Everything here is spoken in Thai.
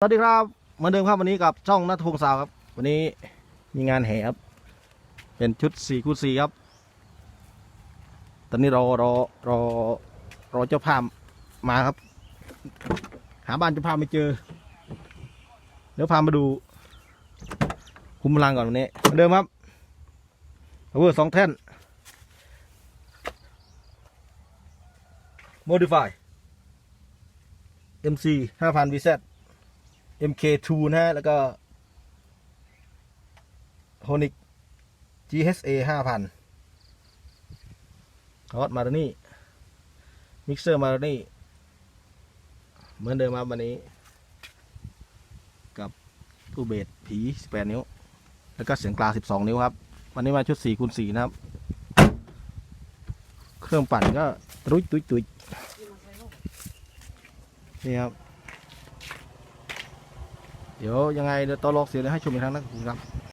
สวัสดีครับเหมือนเดิมครับวันนี้กับช่องนัทพงศ์สาวครับ วันนี้มีงานแห่ครับ เป็นชุด4คูณ4ครับ ตอนนี้รอรอรอรอเจ้าภาพมาครับ หาบ้านเจ้าภาพไม่เจอเดี๋ยวพามาดู คุมพลังก่อนวันนี้เหมือนเดิมครับเวอร์สองแท่น modify MC 5,000 VZ MK2 นะฮะ แล้วก็ Honic GHA 5,000คอร์สมาร์นี่ มิกเซอร์มาร์นี่ เหมือนเดิมครับวันนี้ กับตู้เบสผี 18 นิ้ว แล้วก็เสียงกลาง 12 นิ้วครับ วันนี้มาชุด4คูณ4นะครับ เครื่องปั่นก็ ตุ้ยตุ้ยตุ้ยนี่ครับ เดี๋ยวยังไงเดี๋ยวตอลอกเสียงเดี๋ยวให้ชมอีกครั้งนะครับ